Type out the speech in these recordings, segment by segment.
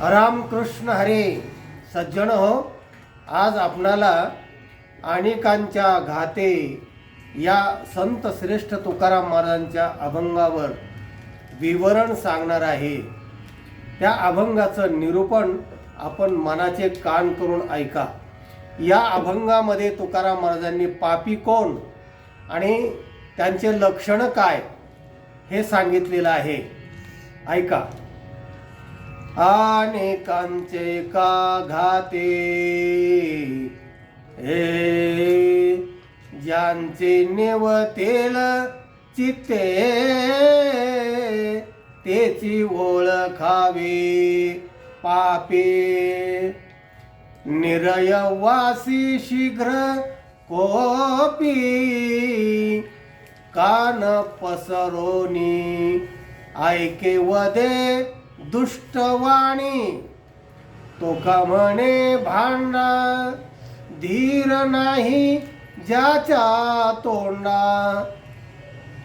रामकृष्ण हरे सज्जन हो. आज आपणाला अनेकांच्या घाते या संत श्रेष्ठ तुकाराम महाराजांच्या अभंगावर विवरण सांगणार आहे. त्या अभंगाचं निरूपण आपण मनाचे कान करून ऐका. या अभंगामध्ये तुकाराम महाराजांनी पापी कोण आणि त्यांचे लक्षणं काय हे सांगितलेलं आहे. ऐका. अनेकांचे का घाते हे ज्यांचे नेवतेल चित्ते तेची ओळखावी. पापे निरयवासी शीघ्र कोपी. कान पसरोनी ऐके वदे दुष्टवाणी. तो का म्हणे भांडा धीर नाही ज्याच्या तोंडा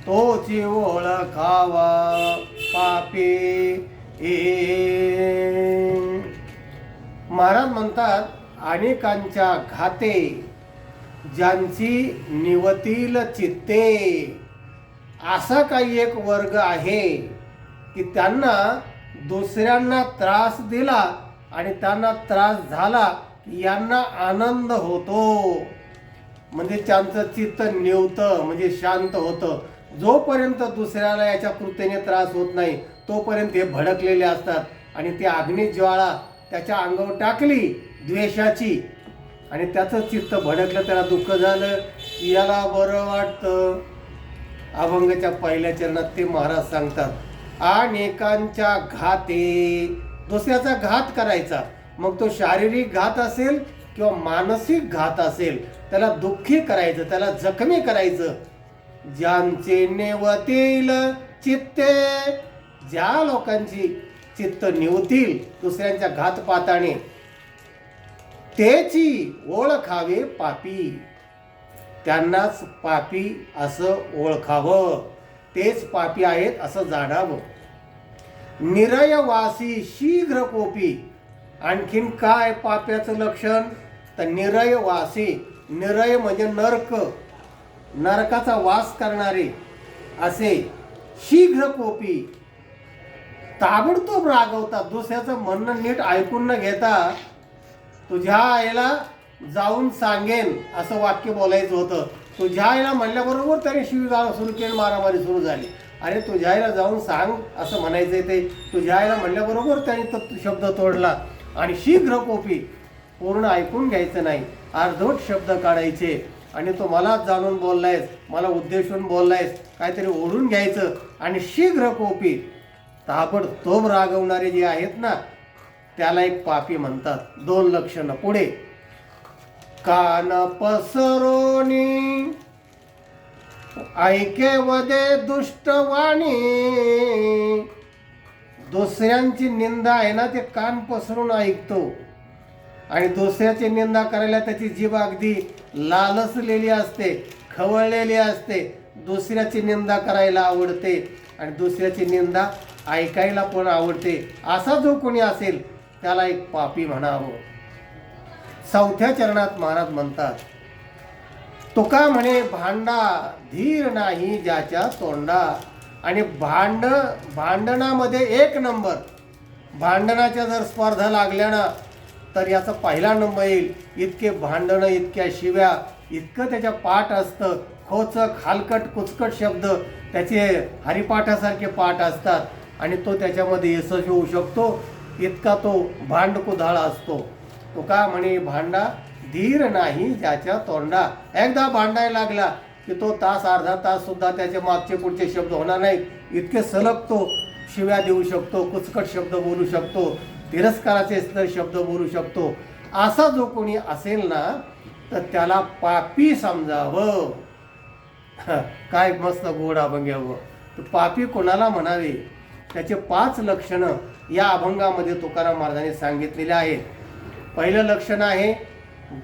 तोची ओळखावा पापी ए महाराज म्हणतात अनेकांच्या घाते ज्यांची निवतील चित्ते. असा काही एक वर्ग आहे की त्यांना दुसऱ्यांना त्रास दिला आणि त्यांना त्रास झाला की यांना आनंद होतो. म्हणजे त्यांचं चित्त निवतं म्हणजे शांत होतं. जोपर्यंत दुसऱ्याला याच्या कृतीने त्रास होत नाही तोपर्यंत हे भडकलेले असतात. आणि ती अग्निज्वाळा त्याच्या अंगावर टाकली द्वेषाची आणि त्याचं चित्त भडकलं त्याला दुःख झालं. याला बरं वाटतं. अभंगाच्या पहिल्या चरणात ते महाराज सांगतात अनेकांच्या घाते. दुसऱ्याचा घात करायचा. मग तो शारीरिक घात असेल किंवा मानसिक घात असेल त्याला दुःखी करायचं त्याला जखमी करायचं. ज्यांचे नेवतील चित्ते ज्या लोकांची चित्त निवतील दुसऱ्यांच्या घातपाताने त्याची ओळखावे पापी. त्यांनाच पापी असं ओळखावं. तेच पापी आहेत असं जाणावं. निरयवासी शीघ्र कोपी. आणखीन काय पाप्याचं लक्षण? तर निरयवासी निरय म्हणजे नरक. नरकाचा वास करणारे असे शीघ्र कोपी. ताबडतोब रागवतात. दुसऱ्याचं म्हणणं नीट ऐकून न घेता तुझ्या आईला जाऊन सांगेन असं वाक्य बोलायचं होतं. तुझ्या आईला म्हणल्याबरोबर त्याने शिवीगाळ सुरू केली मारामारी सुरू झाली. अरे तुझ्या आईला जाऊन सांग असं म्हणायचं ते. तुझ्या आईला म्हणल्याबरोबर त्याने तो शब्द तोडला. आणि शीघ्र कोपी पूर्ण ऐकून घ्यायचं नाही. अर्धोट शब्द काढायचे. आणि तो मला जाणून बोललायस मला उद्देशून बोललायस काहीतरी ओढून घ्यायचं. आणि शीघ्र कोपी ताबडतोब रागवणारे जे आहेत ना त्याला एक पापी म्हणतात. दोन लक्षणं पुढे. कान पसरोनी ऐके वदे दुष्टवाणी. दुसऱ्यांची निंदा आहे ना ते कान पसरून ऐकतो. आणि दुसऱ्याची निंदा करायला त्याची जीभ अगदी लालसलेली असते खवळलेली असते. दुसऱ्याची निंदा करायला आवडते आणि दुसऱ्याची निंदा ऐकायला पण आवडते. असा जो कोणी असेल त्याला एक पापी म्हणावं. चौथ्या चरणात महाराज म्हणतात तुका म्हणे भांडा धीर नाही ज्याच्या तोंडा. आणि भांड भांडणामध्ये एक नंबर. भांडणाच्या जर स्पर्धा लागल्या ना तर याचा पहिला नंबर येईल. इतके भांडणं इतक्या शिव्या इतकं त्याच्या पाठ असतं. खोचक हालकट कुचकट शब्द त्याचे हरिपाठासारखे पाठ असतात. आणि तो त्याच्यामध्ये यशस्वी होऊ शकतो. इतका तो भांडकुधाळ असतो. तो का म्हणे भांडा धीर नाही ज्याच्या तोंडा. एकदा भांडायला लागला की तो तास अर्धा तास सुद्धा त्याचे मागचे पुढचे शब्द होणार नाहीत. इतके सलग तो शिव्या देऊ शकतो कुचकट शब्द बोलू शकतो तिरस्काराचे शब्द बोलू शकतो. असा जो कोणी असेल ना तर त्याला पापी समजावं. काय मस्त गोड अभंग्यावं हो. तर पापी कोणाला म्हणावे? त्याचे पाच लक्षणं या अभंगामध्ये तुकाराम महाराजांनी सांगितलेले आहेत. पहिलं लक्षण आहे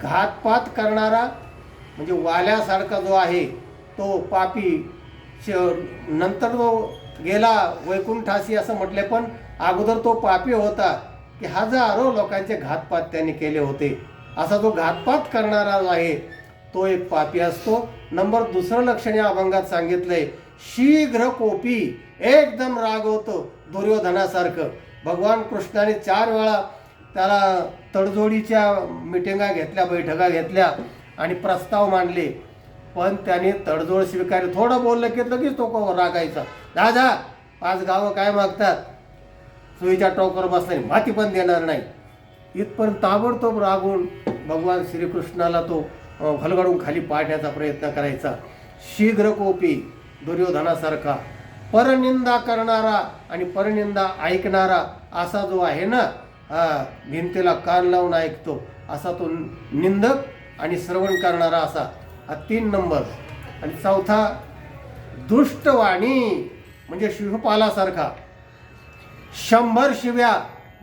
घातपात करणारा म्हणजे वाल्यासारखा जो आहे तो पापी श नंतर जो गेला वैकुंठासी असं म्हटले पण अगोदर तो पापी होता की हजारो लोकांचे घातपात त्यांनी केले होते. असा जो घातपात करणारा जो आहे तो एक पापी असतो. नंबर दुसरं लक्षण या अभंगात सांगितलंय शीघ्र कोपी एकदम रागवतो दुर्योधनासारखं. भगवान कृष्णाने चार वेळा त्याला तडजोडीच्या मिटिंगा घेतल्या बैठका घेतल्या आणि प्रस्ताव मांडले. पण त्याने तडजोड स्वीकारली. थोडं बोललं की लगेच तो को- रागायचा. दादा पाच गावं काय मागतात? सुईच्या टोकर बसल्याने माती पण देणार नाही. इथपर्यंत ताबडतोब रागून भगवान श्रीकृष्णाला तो हलगडून खाली पाडण्याचा प्रयत्न करायचा. शीघ्रकोपी दुर्योधनासारखा. परनिंदा करणारा आणि परनिंदा ऐकणारा असा जो आहे ना भिंतीला कान लावून ऐकतो. असा तो निंदक आणि श्रवण करणारा असा हा तीन नंबर. आणि चौथा दुष्टवाणी म्हणजे शिवपालासारखा. शंभर शिव्या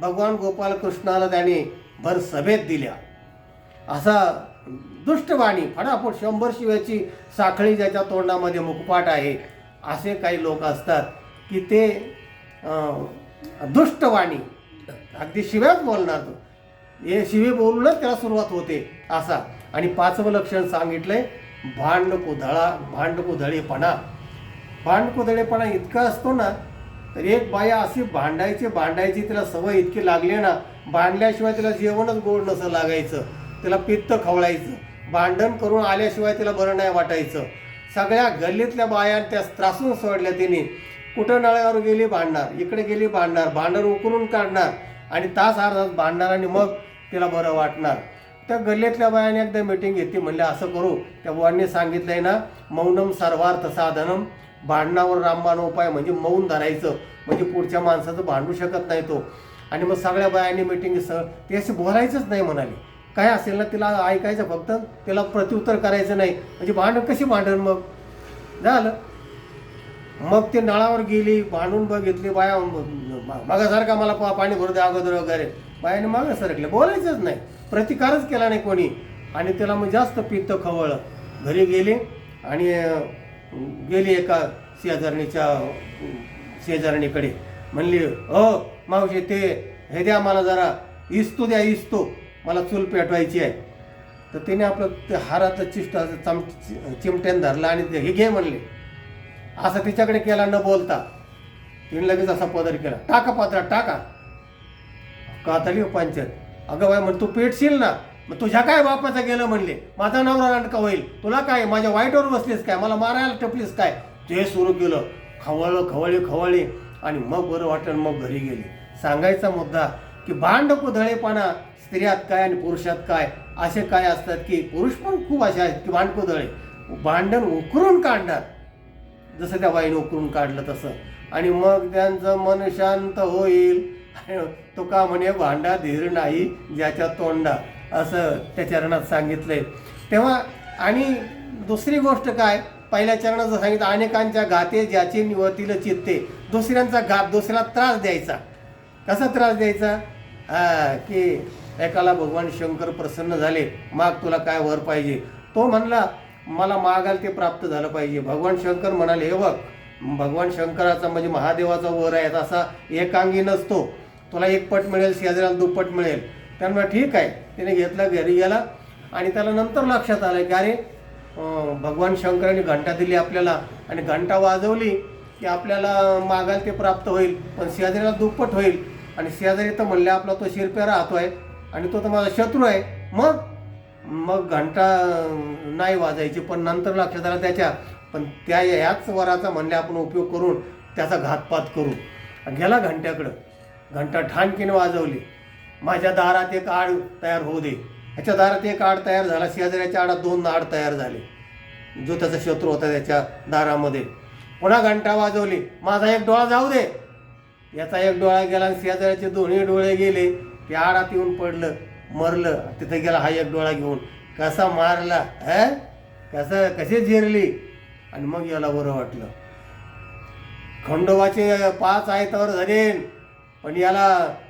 भगवान गोपाल कृष्णाला त्याने भर सभेत दिल्या. असा दुष्टवाणी फटाफट शंभर शिव्याची साखळी ज्याच्या तोंडामध्ये मुखपाट आहे असे काही लोक असतात की ते दुष्टवाणी. अगदी शिव्याच बोलणार तो. हे शिवे बोलूनच त्याला सुरुवात होते असा. आणि पाचवं लक्षण सांगितलंय भांड कुधळा भांड कुधळेपणा भांड कुधळेपणा इतका असतो ना तर एक बाया अशी भांडायची भांडायची तिला सवय इतकी लागली ना भांडल्याशिवाय तिला जेवणच गोड नसं लागायचं. तिला पित्त खवळायचं. भांडण करून आल्याशिवाय तिला बरं नाही वाटायचं. सगळ्या गल्लीतल्या बाया त्या त्रासून सोडल्या तिने. कुठं नळ्यावर गेली भांडणार इकडे गेली भांडणार भांडण उकरून काढणार. आणि तास अर्धा भांडणार आणि मग तिला बरं वाटणार. त्या गल्लीतल्या बायाने एकदा मिटिंग घेतली म्हणले असं करू. त्या बुवांनी सांगितलंय ना मौनम सर्वार्थ साधनम भांडणावर रामबाण उपाय म्हणजे मौन धरायचं म्हणजे पुढच्या माणसाचं भांडू शकत नाही तो. आणि मग सगळ्या बायांनी मिटिंग ते असे बोलायचंच नाही म्हणाले. काय असेल ना तिला ऐकायचं फक्त तिला प्रत्युत्तर करायचं नाही. म्हणजे भांडण कशी भांडण मग? झालं. मग ते नळावर गेली भांडून बघितली बाया मागासारखा मला पा- पाणी भरू द्या अगोदर वगैरे. बायाने मागं सरकले. बोलायचंच नाही. प्रतिकारच केला नाही कोणी. आणि त्याला मग जास्त पित्त खवळलं. घरी गेली आणि गेली एका शेजारणीच्या शेजारणीकडे. म्हणली अ मावशी ते हे द्या मला जरा. इस्तू द्या इस्तू. मला चूल पेटवायची आहे. तर तिने आपलं ते हाराचं चिष्ट चम चिमट्यान धरलं आणि ते हे घे म्हणले. असं तिच्याकडे केला न बोलता तिने लगेच असा पदर केला. टाका पात्रात टाका. कातली हो पंचायत अगं बाय म्हण तू पेटशील ना? मग तुझ्या काय बापाचं गेलं म्हणले? माझा नवरा नाटका होईल. तुला काय? माझ्या वाईटवर बसलीस काय? मला मारायला टपलीस काय? ते सुरू केलं खवळलं खवळली खवळले आणि मग बरं वाटलं मग घरी गेली. सांगायचा मुद्दा की भांड कुदळेपणा स्त्रियात काय आणि पुरुषात काय? असे काय असतात की पुरुष पण खूप असे आहेत की भांडकुधळे भांडण उकरून काढणार. जसं त्या वाईन उकरून काढलं तसं. आणि मग त्यांचं मन शांत होईल. तो का म्हणे भांडा धीर नाही ज्याच्या तोंडा. असं त्या चरणात सांगितलंय. तेव्हा आणि दुसरी गोष्ट काय? पहिल्या चरणाचं सांगितलं अनेकांच्या घाते ज्याचे निवतील चित्ते. दुसऱ्यांचा घात दुसऱ्याला त्रास द्यायचा. कसा त्रास द्यायचा? हा की एकाला भगवान शंकर प्रसन्न झाले. माग तुला काय वर पाहिजे? तो म्हणला मला मागाल ते प्राप्त झालं पाहिजे. भगवान शंकर म्हणाले हे बघ भगवान शंकराचा म्हणजे महादेवाचा वर आहे असा एकांगी नसतो. तुला एक पट मिळेल शेजाऱ्याला दुप्पट मिळेल. त्यामुळे ठीक आहे. त्याने घेतला घरी गेला आणि त्याला नंतर लक्षात आलं की अरे भगवान शंकराने घंटा दिली आपल्याला आणि घंटा वाजवली की आपल्याला मागाल ते प्राप्त होईल पण शेजाऱ्याला दुप्पट होईल. आणि शेजारी तर म्हणले आपला तो शिरप्या राहतो आहे आणि तो तर माझा शत्रू आहे. मग? मग घंटा नाही वाजायची पण नंतर लक्षात आलं त्याच्या. पण त्या ह्याच वराचा म्हणले आपण उपयोग करून त्याचा घातपात करू. गेला घंट्याकडं. घंटा ठाणकीने वाजवली. माझ्या दारात एक आड तयार होऊ दे. ह्याच्या दारात एक आड तयार झाला शेजाऱ्याच्या आडात दोन आड तयार झाले. जो त्याचा शत्रू होता त्याच्या दारामध्ये. पुन्हा घंटा वाजवली. माझा एक डोळा जाऊ दे. याचा एक डोळा गेला आणि शेजाऱ्याचे दोन्ही डोळे गेले. ते आडात येऊन पडलं. मरलं तिथे गेला हा एक डोळा घेऊन कसा मारला ह? कसं कसे जिरली? आणि मग याला बरं वाटलं. खंडोबाचे पाच आयतावर धरेन पण याला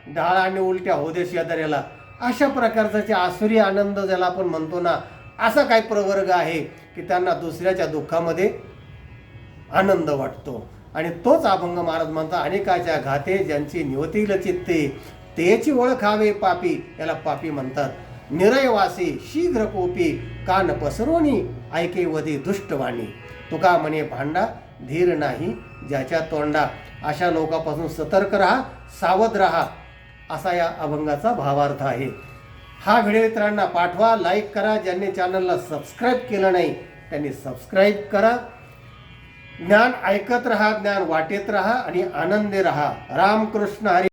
डाळ आणि उलट्या होऊ दे शेजाऱ्याला. अशा प्रकारचा आसुरी आनंद ज्याला आपण म्हणतो ना असा काही प्रवर्ग आहे की त्यांना दुसऱ्याच्या दुःखामध्ये आनंद वाटतो. आणि तोच अभंग महाराज म्हणतात अनेकाच्या घाते ज्यांची निवतील चित्ते तेची ओळखावे पापी याला पापी म्हणतात. निरयवासी शीघ्र कोपी कान पसरोनी ऐके वधी दुष्टवाणी. तुका म्हणे भांडा धीर नाही ज्याच्या तोंडा अशा लोकांपासून सतर्क राहा सावध राहा असा या अभंगाचा भावार्थ आहे. हा व्हिडिओ इतरांना पाठवा लाईक करा ज्यांनी चॅनलला सबस्क्राईब केलं नाही त्यांनी सबस्क्राईब करा. ज्ञान ऐकत राहा ज्ञान वाटेत राहा आणि आनंदी राहा. रामकृष्ण हरी